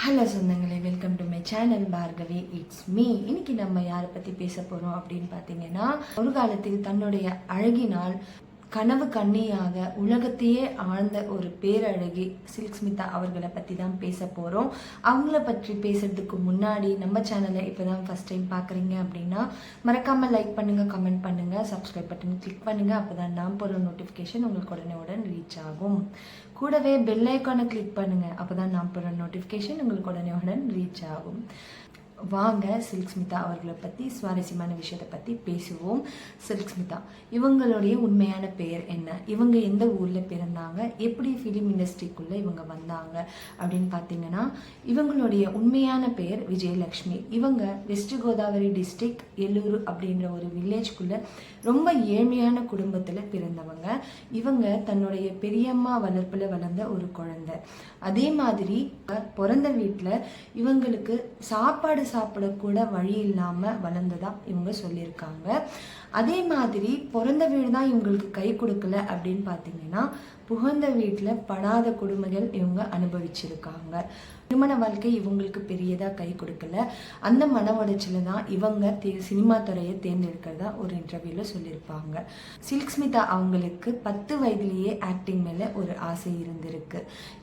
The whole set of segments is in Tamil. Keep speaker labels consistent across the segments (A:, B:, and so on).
A: ஹலோ சொந்தங்களே welcome to my channel Bhargavi. It's me இன்னைக்கு நம்ம யாரை பற்றி பேச போகிறோம் அப்படின்னு பார்த்தீங்கன்னா ஒரு காலத்தில் தன்னுடைய அழகினால் கனவு கண்ணியாக உலகத்தையே ஆழ்ந்த ஒரு பேரழகி சில்க் ஸ்மிதா அவர்களை பற்றி தான் பேச போகிறோம் அவங்கள பற்றி பேசுறதுக்கு முன்னாடி நம்ம சேனலை இப்போ தான் ஃபஸ்ட் டைம் பார்க்குறீங்க அப்படின்னா மறக்காமல் லைக் பண்ணுங்கள் கமெண்ட் பண்ணுங்கள் சப்ஸ்கிரைப் பட்டன் கிளிக் பண்ணுங்கள் அப்போ தான் நான் போகிற நோட்டிஃபிகேஷன் உங்களுக்கு உடனே உடன் ரீச் ஆகும். கூடவே பெல் ஐக்கானை கிளிக் பண்ணுங்கள் அப்போ தான் நான் போகிற நோட்டிஃபிகேஷன் உங்களுக்கு உடனே உடன் ரீச் ஆகும். வாங்க சில்க் ஸ்மிதா அவர்களை பற்றி சுவாரஸ்யமான விஷயத்தை பற்றி பேசுவோம். சில்க் ஸ்மிதா இவங்களுடைய உண்மையான பெயர் என்ன? இவங்க எந்த ஊரில் பிறந்தாங்க? எப்படி ஃபிலிம் இண்டஸ்ட்ரிக்குள்ளே இவங்க வந்தாங்க? அப்படின்னு பார்த்தீங்கன்னா இவங்களுடைய உண்மையான பெயர் விஜயலக்ஷ்மி இவங்க வெஸ்ட் கோதாவரி டிஸ்ட்ரிக்ட் எல்லூர் அப்படின்ற ஒரு வில்லேஜ்குள்ளே ரொம்ப ஏழ்மையான குடும்பத்தில் பிறந்தவங்க. இவங்க தன்னுடைய பெரியம்மா வளர்ப்பில் வளர்ந்த ஒரு குழந்தை. அதே மாதிரி பிறந்த வீட்டில் இவங்களுக்கு சாப்பாடு சாப்பிடக்கூட வழி இல்லாமல் வளர்ந்ததா இவங்க சொல்லியிருக்காங்க. அதே மாதிரி பிறந்த வீடு தான் இவங்களுக்கு கை கொடுக்கல அப்படின்னு பார்த்தீங்கன்னா புகுந்த வீட்டில் படாத கொடுமைகள் இவங்க அனுபவிச்சிருக்காங்க. திருமண வாழ்க்கை இவங்களுக்கு பெரியதாக கை கொடுக்கல. அந்த மன உடைச்சில தான் இவங்க தே சினிமா துறையை தேர்ந்தெடுக்கிறதா ஒரு இன்டர்வியூவில் சொல்லியிருப்பாங்க. சில்க் ஸ்மிதா அவங்களுக்கு பத்து வயதிலேயே ஆக்டிங் மேலே ஒரு ஆசை இருந்திருக்கு.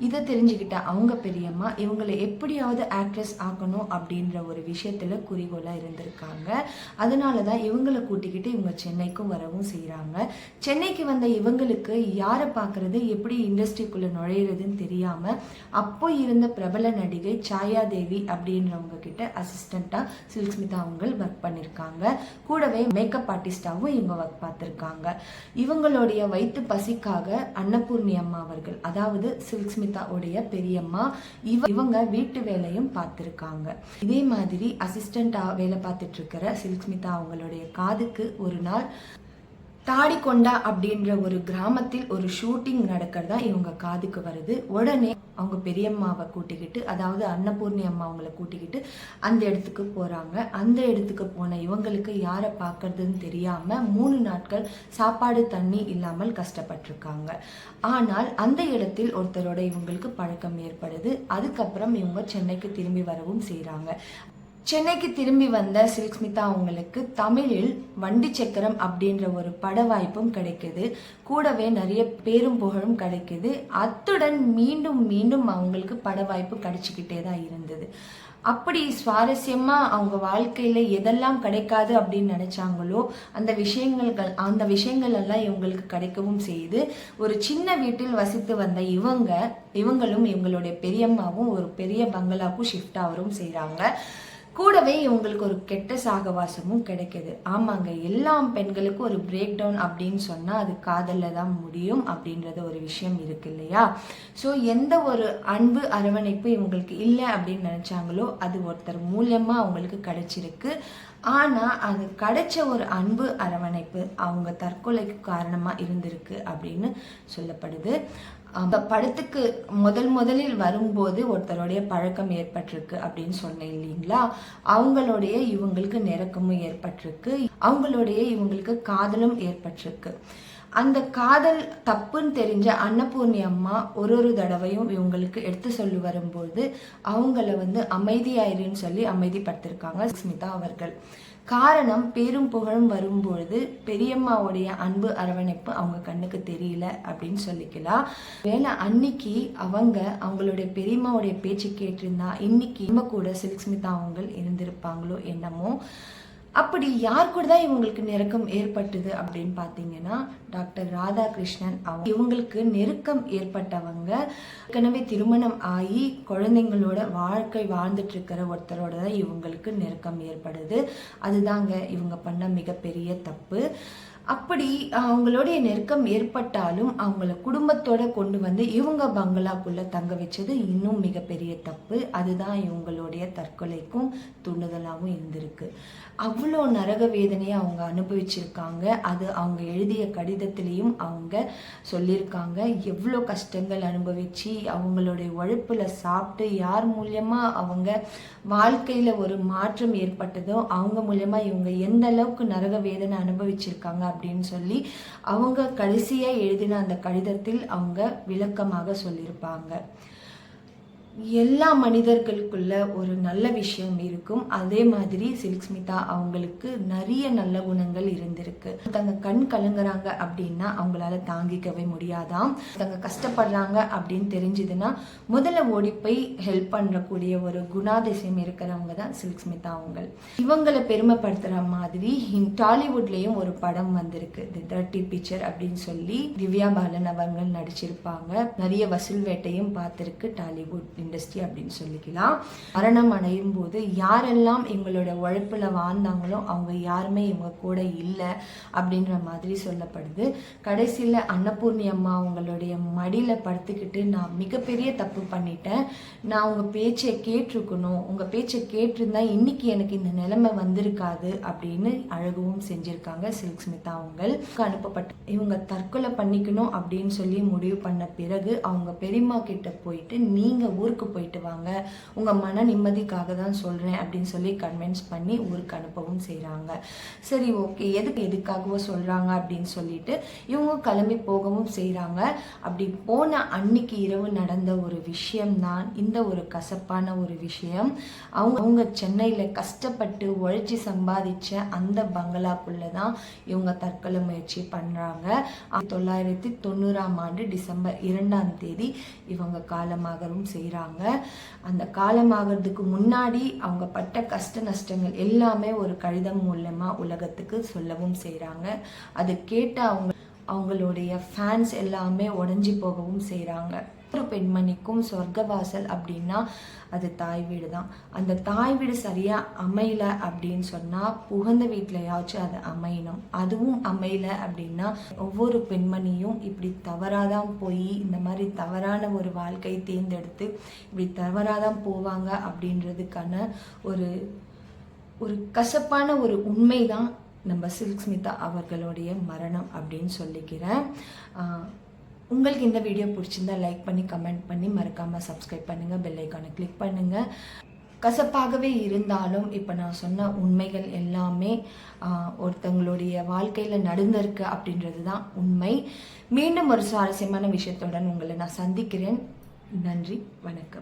A: இதை தெரிஞ்சுக்கிட்ட அவங்க பெரியம்மா இவங்களை எப்படியாவது ஆக்ட்ரஸ் ஆக்கணும் அப்படின்ற ஒரு விஷயத்தில் குறிக்கோளாக இருந்திருக்காங்க. அதனால தான் இவங்களை கூட்டிக்கிட்டு இவங்க சென்னைக்கும் வரவும் செய்கிறாங்க சென்னைக்கு வந்த இவங்களுக்கு யாரை பார்க்குறது எப்படி இண்டஸ்ட்ரிக்குள்ளே நுழையிறதுன்னு தெரியாமல் அப்போ இருந்த பிரபல நடிகை சாயா தேவி அப்படின்றவங்க கிட்ட அசிஸ்டண்ட்டாக சில்க்ஸ்மிதா அவங்க ஒர்க் பண்ணியிருக்காங்க கூடவே மேக்கப் ஆர்டிஸ்டாகவும் இவங்க ஒர்க் பார்த்துருக்காங்க. இவங்களுடைய வயிற்று பசிக்காக அன்னபூர்ணி அம்மா அவர்கள் அதாவது சில்க்ஸ்மிதாவுடைய பெரியம்மா இவ இவங்க வீட்டு வேலையும் பார்த்துருக்காங்க. இதே மாதிரி அசிஸ்டண்ட்டாக வேலை பார்த்துட்டு இருக்கிற ஸ்மிதா அவங்களுடைய காதுக்கு ஒரு நாள் தாடிக்கொண்டா அப்படின்ற ஒரு கிராமத்தில் ஒரு ஷூட்டிங் நடக்கிறதா இவங்க காதுக்கு வருது. உடனே அவங்க பெரியம்மாவை கூட்டிக்கிட்டு அதாவது அன்னபூர்ணி அம்மா அவங்கள கூட்டிக்கிட்டு அந்த இடத்துக்கு போகிறாங்க அந்த இடத்துக்கு போன இவங்களுக்கு யாரை பார்க்கறதுன்னு தெரியாமல் மூணு நாட்கள் சாப்பாடு தண்ணி இல்லாமல் கஷ்டப்பட்டிருக்காங்க. ஆனால் அந்த இடத்தில் ஒருத்தரோட இவங்களுக்கு பழக்கம் ஏற்படுது. அதுக்கப்புறம் இவங்க சென்னைக்கு திரும்பி வரவும் செய்கிறாங்க சென்னைக்கு திரும்பி வந்த சில்க்ஸ்மிதா அவங்களுக்கு தமிழில் வண்டி சக்கரம் அப்படின்ற ஒரு பட வாய்ப்பும் கிடைக்குது. கூடவே நிறைய பேரும் புகழும் கிடைக்குது. அத்துடன் மீண்டும் மீண்டும் அவங்களுக்கு பட வாய்ப்பு கிடைச்சிக்கிட்டே தான் இருந்தது. அப்படி சுவாரஸ்யமாக அவங்க வாழ்க்கையில் எதெல்லாம் கிடைக்காது அப்படின்னு நினச்சாங்களோ அந்த விஷயங்கள் அந்த விஷயங்கள் எல்லாம் இவங்களுக்கு கிடைக்கவும் செய்யுது. ஒரு சின்ன வீட்டில் வசித்து வந்த இவங்க இவங்களும் இவங்களுடைய பெரியம்மாவும் ஒரு பெரிய பங்களாவுக்கும் ஷிஃப்ட் ஆகவும் செய்கிறாங்க கூடவே இவங்களுக்கு ஒரு கெட்ட சாகவாசமும் கிடைக்கிது. ஆமாங்க எல்லா பெண்களுக்கும் ஒரு பிரேக் டவுன் அப்படின்னு சொன்னால் அது காதலில் தான் முடியும் அப்படின்றது ஒரு விஷயம் இருக்கு இல்லையா? ஸோ எந்த ஒரு அன்பு அரவணைப்பு இவங்களுக்கு இல்லை அப்படின்னு நினச்சாங்களோ அது ஒருத்தர் மூலியமாக அவங்களுக்கு கிடைச்சிருக்கு. ஆனால் அது கிடைச்ச ஒரு அன்பு அரவணைப்பு அவங்க தற்கொலைக்கு காரணமாக இருந்திருக்கு அப்படின்னு சொல்லப்படுது. அந்த படத்துக்கு முதல் முதலில் வரும்போது ஒருத்தருடைய பழக்கம் ஏற்பட்டிருக்கு அப்படின்னு சொன்னேன் இல்லைங்களா? அவங்களுடைய இவங்களுக்கு நெருக்கமும் ஏற்பட்டிருக்கு. அவங்களுடைய இவங்களுக்கு காதலும் ஏற்பட்டிருக்கு. அந்த காதல் தப்புன்னு தெரிஞ்ச அன்னபூர்ணி அம்மா ஒரு ஒரு தடவையும் இவங்களுக்கு எடுத்து சொல்லி வரும்போது அவங்கள வந்து அமைதியாயிருன்னு சொல்லி அமைதிப்படுத்திருக்காங்க ஸ்மிதா அவர்கள். காரணம் பேரும் புகழும் வரும்பொழுது பெரியம்மாவுடைய அன்பு அரவணைப்பு அவங்க கண்ணுக்கு தெரியல அப்படின்னு சொல்லிக்கலாம் வேலை அன்னைக்கு அவங்க அவங்களுடைய பெரியம்மாவுடைய பேச்சு கேட்டிருந்தா இன்னைக்கு நம்ம கூட சில்க் ஸ்மிதா அவங்க இருந்திருப்பாங்களோ என்னமோ. அப்படி யார் கூட தான் இவங்களுக்கு நெருக்கம் ஏற்பட்டது அப்படின்னு பார்த்தீங்கன்னா டாக்டர் ராதாகிருஷ்ணன் அவங்க இவங்களுக்கு நெருக்கம் ஏற்பட்டவங்க. ஏற்கனவே திருமணம் ஆகி குழந்தைங்களோட வாழ்க்கை வாழ்ந்துட்டு இருக்கிற ஒருத்தரோட தான் இவங்களுக்கு நெருக்கம் ஏற்படுது. அதுதாங்க இவங்க பண்ண மிகப்பெரிய தப்பு. அப்படி அவங்களுடைய நெருக்கம் ஏற்பட்டாலும் அவங்கள குடும்பத்தோட கொண்டு வந்து இவங்க பங்களாக்குள்ளே தங்க வச்சது இன்னும் மிகப்பெரிய தப்பு. அதுதான் இவங்களுடைய தற்கொலைக்கும் தூண்டுதலாகவும் இருந்திருக்கு. அவ்வளோ நரக வேதனையை அவங்க அனுபவிச்சிருக்காங்க. அது அவங்க எழுதிய கடிதத்திலையும் அவங்க சொல்லியிருக்காங்க. எவ்வளோ கஷ்டங்கள் அனுபவித்து அவங்களுடைய உழைப்பில் சாப்பிட்டு யார் மூலியமாக அவங்க வாழ்க்கையில் ஒரு மாற்றம் ஏற்பட்டதோ அவங்க மூலியமாக இவங்க எந்த அளவுக்கு நரக வேதனை அனுபவிச்சிருக்காங்க அப்படின்னு சொல்லி அவங்க கடைசியாக எழுதின அந்த கடிதத்தில் அவங்க விளக்கமாக சொல்லியிருப்பாங்க. எல்லா மனிதர்களுக்குள்ள ஒரு நல்ல விஷயம் இருக்கும். அதே மாதிரி சில்க்ஸ்மிதா அவங்களுக்கு நிறைய நல்ல குணங்கள் இருந்திருக்கு. தங்க கண் கலங்குறாங்க அப்படின்னா அவங்களால தாங்கிக்கவே முடியாதாம். தங்க கஷ்டப்படுறாங்க அப்படின்னு தெரிஞ்சதுன்னா முதல்ல ஓடி போய் ஹெல்ப் பண்ணக்கூடிய ஒரு குணாதிசயம் இருக்கிறவங்க தான் சில்க்ஸ்மிதா அவங்க இவங்களை பெருமைப்படுத்துற மாதிரி ஹின்- டாலிவுட்லயும் ஒரு படம் வந்திருக்கு. தி தர்ட்டி பிக்சர் அப்படின்னு சொல்லி திவ்யா பாலன் அவர்கள் நடிச்சிருப்பாங்க. நிறைய வசூல் வேட்டையும் பார்த்துருக்கு டாலிவுட். இண்டஸ்ட்ரி அப்படின்னு சொல்லிக்கலாம். மரணம் அடையும் போது யாரெல்லாம் எங்களோட உழைப்பில் வாழ்ந்தாங்களோ அவங்க யாருமே இவங்க கூட இல்லை அப்படின்ற மாதிரி சொல்லப்படுது. கடைசியில் அன்னபூர்ணி அம்மா அவங்களுடைய மடியில் படுத்துக்கிட்டு நான் மிகப்பெரிய தப்பு பண்ணிட்டேன். நான் உங்கள் பேச்சை கேட்டிருக்கணும். உங்கள் பேச்சை கேட்டிருந்தா இன்னைக்கு எனக்கு இந்த நிலைமை வந்திருக்காது அப்படின்னு அழகவும் செஞ்சுருக்காங்க சில்க் ஸ்மிதா அவங்க அனுப்பப்பட்ட இவங்க தற்கொலை பண்ணிக்கணும் அப்படின்னு சொல்லி முடிவு பண்ண பிறகு அவங்க பெரியம்மா கிட்ட போயிட்டு ஊர் ஊருக்கு போயிட்டு வாங்க. உங்கள் மன நிம்மதிக்காக தான் சொல்கிறேன் அப்படின்னு சொல்லி கன்வின்ஸ் பண்ணி ஊருக்கு அனுப்பவும் செய்கிறாங்க சரி ஓகே எதுக்கு எதுக்காகவோ சொல்கிறாங்க அப்படின்னு சொல்லிட்டு இவங்க கிளம்பி போகவும் செய்கிறாங்க அப்படி போன அன்னைக்கு இரவு நடந்த ஒரு விஷயம் தான் இந்த ஒரு கசப்பான ஒரு விஷயம். அவங்க அவங்க சென்னையில் கஷ்டப்பட்டு உழைச்சி சம்பாதிச்ச அந்த பங்களாக்குள்ள தான் இவங்க தற்கொலை முயற்சி பண்ணுறாங்க தொள்ளாயிரத்தி தொண்ணூறாம் ஆண்டு டிசம்பர் இரண்டாம் தேதி இவங்க காலமாகவும் செய்கிறாங்க செய்றாங்க அந்த காலமாகிறதுக்கு முன்னாடி அவங்க பட்ட கஷ்ட நஷ்டங்கள் எல்லாமே ஒரு கடிதம் மூலமா உலகத்துக்கு சொல்லவும் செய்கிறாங்க அது கேட்ட அவங்க அவங்களுடைய ஃபேன்ஸ் எல்லாமே உடஞ்சி போகவும் செய்கிறாங்க ஒவ்வொரு பெண்மணிக்கும் சொர்க்கவாசல் அப்படின்னா அது தாய் வீடு தான் அந்த தாய் வீடு சரியா அமையல அப்படின்னு சொன்னா புகுந்த வீட்டிலையாச்சும் அது அமையணும். அதுவும் அமையல அப்படின்னா ஒவ்வொரு பெண்மணியும் இப்படி தவறாதான் போய் இந்த மாதிரி தவறான ஒரு வாழ்க்கை தேர்ந்தெடுத்து இப்படி தவறாதான் போவாங்க அப்படின்றதுக்கான ஒரு ஒரு கசப்பான ஒரு உண்மைதான் நம்ம சில்க் ஸ்மிதா அவர்களுடைய மரணம் அப்படின்னு சொல்லிக்கிறேன். உங்களுக்கு இந்த வீடியோ பிடிச்சிருந்தா லைக் பண்ணி கமெண்ட் பண்ணி மறக்காமல் சப்ஸ்கிரைப் பண்ணுங்கள் பெல் ஐக்கானை கிளிக் பண்ணுங்கள் கசப்பாகவே இருந்தாலும் இப்போ நான் சொன்ன உண்மைகள் எல்லாமே ஒருத்தங்களுடைய வாழ்க்கையில் நடந்திருக்கு அப்படின்றது தான் உண்மை. மீண்டும் ஒரு சுவாரஸ்யமான விஷயத்துடன் உங்களை நான் சந்திக்கிறேன். நன்றி வணக்கம்.